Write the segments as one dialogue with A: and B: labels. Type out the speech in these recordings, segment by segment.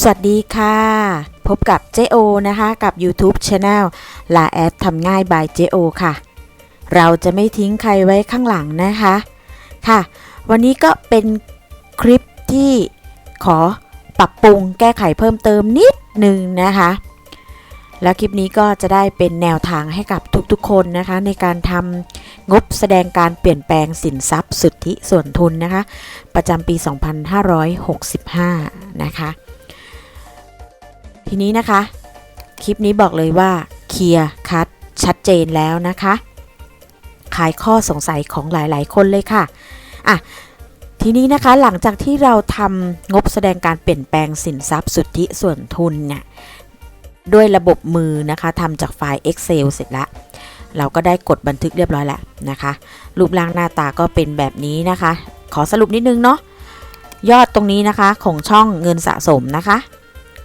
A: สวัสดีค่ะ พบกับเจโอนะคะกับ YouTube Channel ลาแอดทำง่าย by เจโอค่ะ เราจะไม่ทิ้งใครไว้ข้างหลังนะคะค่ะ วันนี้ก็เป็นคลิปที่ขอปรับปรุงแก้ไขเพิ่มเติมนิดหนึ่งนะคะ แล้วคลิปนี้ก็จะได้เป็นแนวทางให้กับทุกๆคนนะคะ ในการทำงบแสดงการเปลี่ยนแปลงสินทรัพย์สุทธิส่วนทุนนะคะ ประจำปี 2565 นะคะ ทีนี้นะคะ คลิปนี้บอกเลยว่าเคลียร์คัดชัดเจนแล้วนะคะคลายข้อสงสัยของหลายๆ คนเลยค่ะอะทีนี้นะคะหลังจากที่เราทำงบแสดงการเปลี่ยนแปลงสินทรัพย์สุทธิส่วนทุนเนี่ยด้วยระบบมือนะคะทำจากไฟล์ Excel เสร็จแล้วเราก็ได้กดบันทึกเรียบร้อยแล้วนะคะ รูปร่างหน้าตาก็เป็นแบบนี้นะคะ ขอสรุปนิดนึงเนาะยอดตรงนี้นะคะของช่องเงินสะสมนะคะ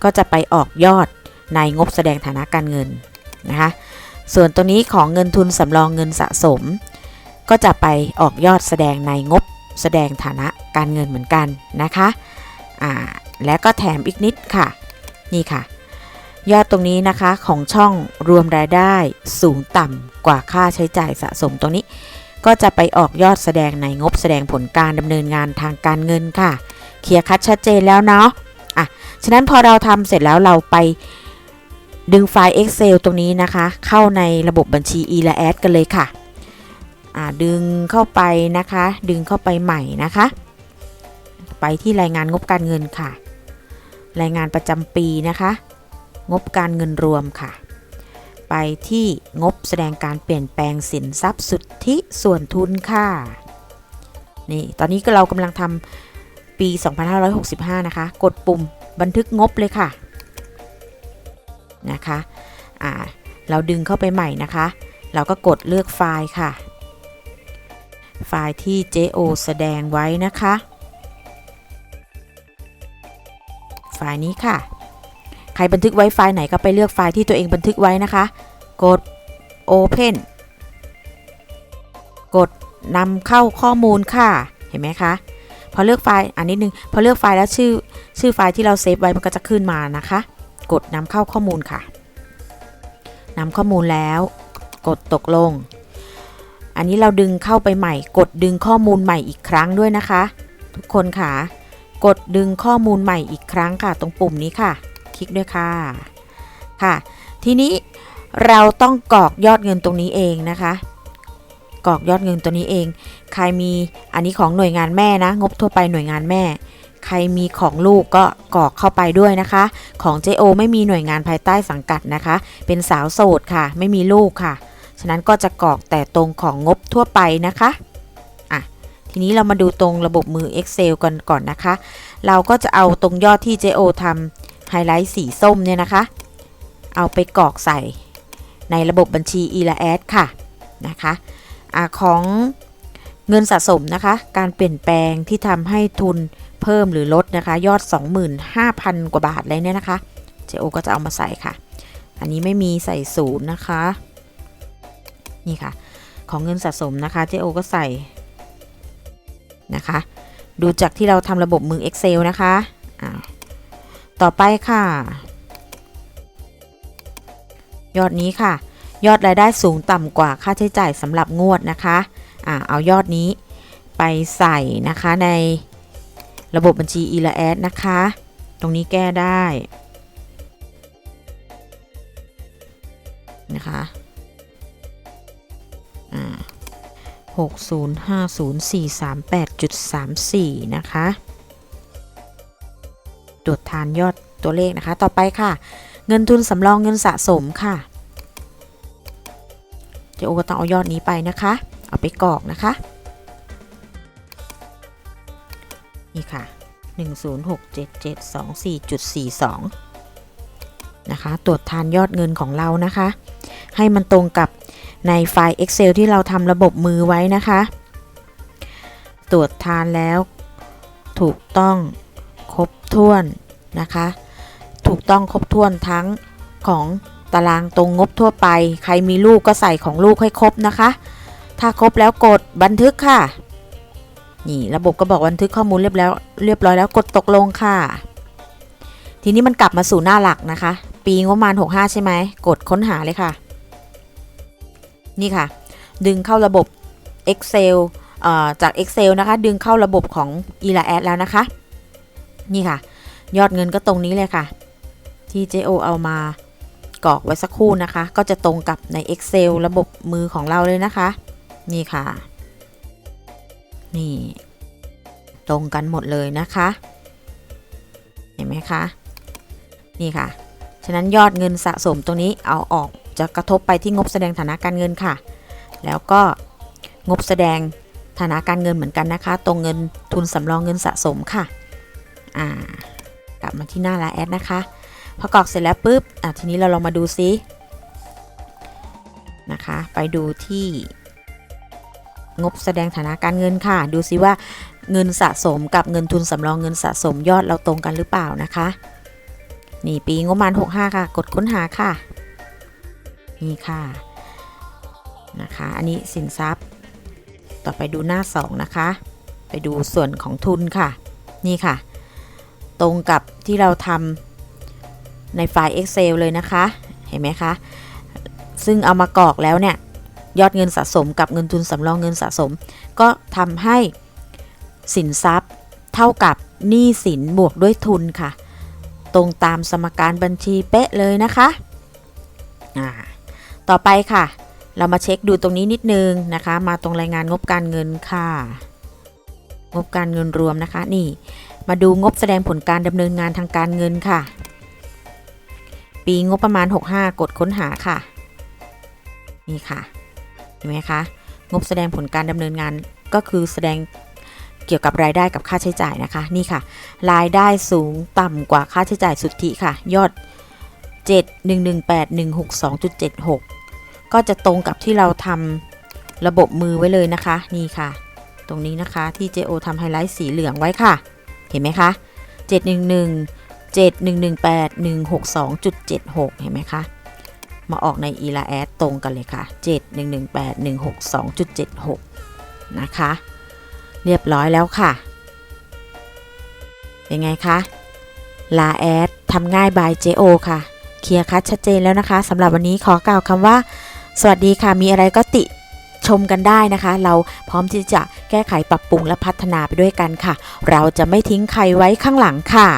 A: ก็จะไปออกยอดในงบแสดงฐานะการเงินนะคะส่วนตัวนี้ของเงินทุนสำรองเงินสะสม ก็จะไปออกยอดแสดงในงบแสดงฐานะการเงินเหมือนกันนะคะอ่าและก็แถมอีกนิดค่ะ นี่ค่ะ ยอดตรงนี้นะคะของช่องรวมรายได้สูงต่ำกว่าค่าใช้จ่ายสะสมตรงนี้ ก็จะไปออกยอดแสดงในงบแสดงผลการดำเนินงานทางการเงินค่ะ เคลียร์คัดชัดเจนแล้วเนาะ่ะ ฉะนั้นพอเราทำเสร็จแล้วเราไปดึงไฟล์ Excel ตรงนี้นะคะ เข้าในระบบบัญชี e และ Add กันเลยค่ะดึงเข้าไปนะคะ ดึงเข้าไปใหม่นะคะ ไปที่รายงานงบการเงินค่ะ รายงานประจำปีนะคะ งบการเงินรวมค่ะ ไปที่งบแสดงการเปลี่ยนแปลงสินทรัพย์สุทธิส่วนทุนค่ะ นี่ ตอนนี้ก็เรากำลังทำ ปี 2565 นะคะ กดปุ่มบันทึกงบเลยค่ะนะคะอ่าเราดึงเข้าไปใหม่นะคะ เราก็กดเลือกไฟล์ค่ะ ไฟล์ที่ JO แสดงไว้นะคะ ไฟล์นี้ค่ะ ใครบันทึกไว้ไฟล์ไหนก็ไปเลือกไฟล์ที่ตัวเองบันทึกไว้นะคะ กด Open กดนำเข้าข้อมูลค่ะ เห็นไหมคะ พอเลือกไฟล์อันนิดนึง พอเลือกไฟล์แล้วชื่อชื่อไฟล์ที่เราเซฟไว้มันก็จะขึ้นมานะคะ กดนำเข้าข้อมูลค่ะนำข้อมูลแล้ว กดตกลง อันนี้เราดึงเข้าไปใหม่ กดดึงข้อมูลใหม่อีกครั้งด้วยนะคะ ทุกคนค่ะ กดดึงข้อมูลใหม่อีกครั้งค่ะ ตรงปุ่มนี้ค่ะ คลิกด้วยค่ะค่ะ ทีนี้เราต้องกรอกยอดเงินตรงนี้เองนะคะ กรอกยอดเงินตัวนี้เอง ใครมีอันนี้ของหน่วยงานแม่นะ งบทั่วไปหน่วยงานแม่ ใครมีของลูกก็กรอกเข้าไปด้วยนะคะ ของ JO ไม่มีหน่วยงานภายใต้สังกัดนะคะ เป็นสาวโสดค่ะ ไม่มีลูกค่ะ ฉะนั้นก็จะกรอกแต่ตรงของงบทั่วไปนะคะอะทีนี้เรามาดูตรงระบบมือ Excel กันก่อนนะคะ เราก็จะเอาตรงยอดที่ JO ทำไฮไลท์สีส้มเนี่ยนะคะ เอาไปกรอกใส่ในระบบบัญชี e และ Add ค่ะนะคะ อของเงินสะสมนะคะ การเปลี่ยนแปลงที่ทำให้ทุนเพิ่มหรือลดนะคะ ยอด 25,000 กว่าบาทเลยเนี่ยนะคะเจโอก็จะเอามาใส่ค่ะ อันนี้ไม่มีใส่ศูนย์นะคะ นี่ค่ะ ของเงินสะสมนะคะเจโอก็ใส่นะคะ ดูจากที่เราทำระบบมือ Excel นะคะะต่อไปค่ะ ยอดนี้ค่ะ ยอดรายได้สูงต่ำกว่าค่าใช้จ่ายสำหรับงวดนะคะอ่าเอายอดนี้ไปใส่นะคะในระบบบัญชี e ละแอดนะคะ ตรงนี้แก้ได้นะคะอ่าหกศูนย์ห้าศูนย์สี่สามแปดจุดสามสี่นะคะ ตรวจทานยอดตัวเลขนะคะ ต่อไปค่ะ เงินทุนสำรองเงินสะสมค่ะ เจโอก็ต้องเอายอดนี้ไปนะคะ เอาไปกรอกนะคะ นี่ค่ะ 1067724.42 นะคะ ตรวจทานยอดเงินของเรานะคะ ให้มันตรงกับในไฟล์ Excel ที่เราทำระบบมือไว้นะคะ ตรวจทานแล้วถูกต้องครบถ้วนนะคะ ถูกต้องครบถ้วนทั้งของ ตารางตรงงบทั่วไป ใครมีลูกก็ใส่ของลูกให้ครบนะคะ ถ้าครบแล้วกดบันทึกค่ะ นี่ระบบก็บอกบันทึกข้อมูลเรียบแล้วเรียบร้อยแล้วกดตกลงค่ะ ทีนี้มันกลับมาสู่หน้าหลักนะคะ ปีงบประมาณ 65 ใช่ไหมกดค้นหาเลยค่ะ นี่ค่ะ ดึงเข้าระบบ Excel จาก Excel นะคะ ดึงเข้าระบบของ e l a a d แล้วนะคะ นี่ค่ะ ยอดเงินก็ตรงนี้เลยค่ะ ที่ JO เอามา รอกไว้สักครู่นะคะ ก็จะตรงกับใน Excel ระบบมือของเราเลยนะคะ นี่ค่ะ นี่ ตรงกันหมดเลยนะคะ เห็นไหมคะ นี่ค่ะ ฉะนั้นยอดเงินสะสมตรงนี้เอาออกจะกระทบไปที่งบแสดงฐานะการเงินค่ะ แล้วก็งบแสดงฐานะการเงินเหมือนกันนะคะ ตรงเงินทุนสำรองเงินสะสมค่ะ อ่า กลับมาที่หน้าลน์แอดนะคะ พอกรอกเสร็จแล้วปุ๊บอะทีนี้เราลองมาดูซินะคะ ไปดูที่งบแสดงฐานะการเงินค่ะ ดูซิว่าเงินสะสมกับเงินทุนสำรองเงินสะสมยอดเราตรงกันหรือเปล่านะคะ นี่ปีงบประมาณ 65 ค่ะ กดค้นหาค่ะ นี่ค่ะนะคะ อันนี้สินทรัพย์ ต่อไปดูหน้า 2 นะคะ ไปดูส่วนของทุนค่ะ นี่ค่ะ ตรงกับที่เราทำ ในไฟล์ Excel เลยนะคะ เห็นไหมคะ ซึ่งเอามากรอกแล้วเนี่ย ยอดเงินสะสมกับเงินทุนสำรองเงินสะสม ก็ทำให้สินทรัพย์เท่ากับหนี้สินบวกด้วยทุนค่ะ ตรงตามสมการบัญชีเป๊ะเลยนะคะต่อไปค่ะ เรามาเช็คดูตรงนี้นิดนึงนะคะ มาตรงรายงานงบการเงินค่ะ งบการเงินรวมนะคะนี่ มาดูงบแสดงผลการดำเนินงานทางการเงินค่ะ ปีงบประมาณ 65 กดค้นหาค่ะ นี่ค่ะ เห็นไหมคะ งบแสดงผลการดำเนินงานก็คือแสดงเกี่ยวกับรายได้กับค่าใช้จ่ายนะคะ นี่ค่ะ รายได้สูงต่ำกว่าค่าใช้จ่ายสุทธิค่ะ ยอด 7118162.76 ก็จะตรงกับที่เราทำระบบมือไว้เลยนะคะ นี่ค่ะ ตรงนี้นะคะที่ JO ทำไฮไลท์สีเหลืองไว้ค่ะ เห็นไหมคะ 711 7118 162.76 เห็นไหมคะ มาออกใน e l a a d ตรงกันเลยค่ะ 7118 162.76 นะคะ เรียบร้อยแล้วค่ะ เป็นไงคะ ลาแอดทำง่ายบาย JO ค่ะ เคลียร์คัดชัดเจนแล้วนะคะสำหรับวันนี้ขอกล่าวคำว่า สวัสดีค่ะ มีอะไรก็ติชมกันได้นะคะ เราพร้อมที่จะแก้ไขปรับปรุงและพัฒนาไปด้วยกันค่ะ เราจะไม่ทิ้งใครไว้ข้างหลังค่ะ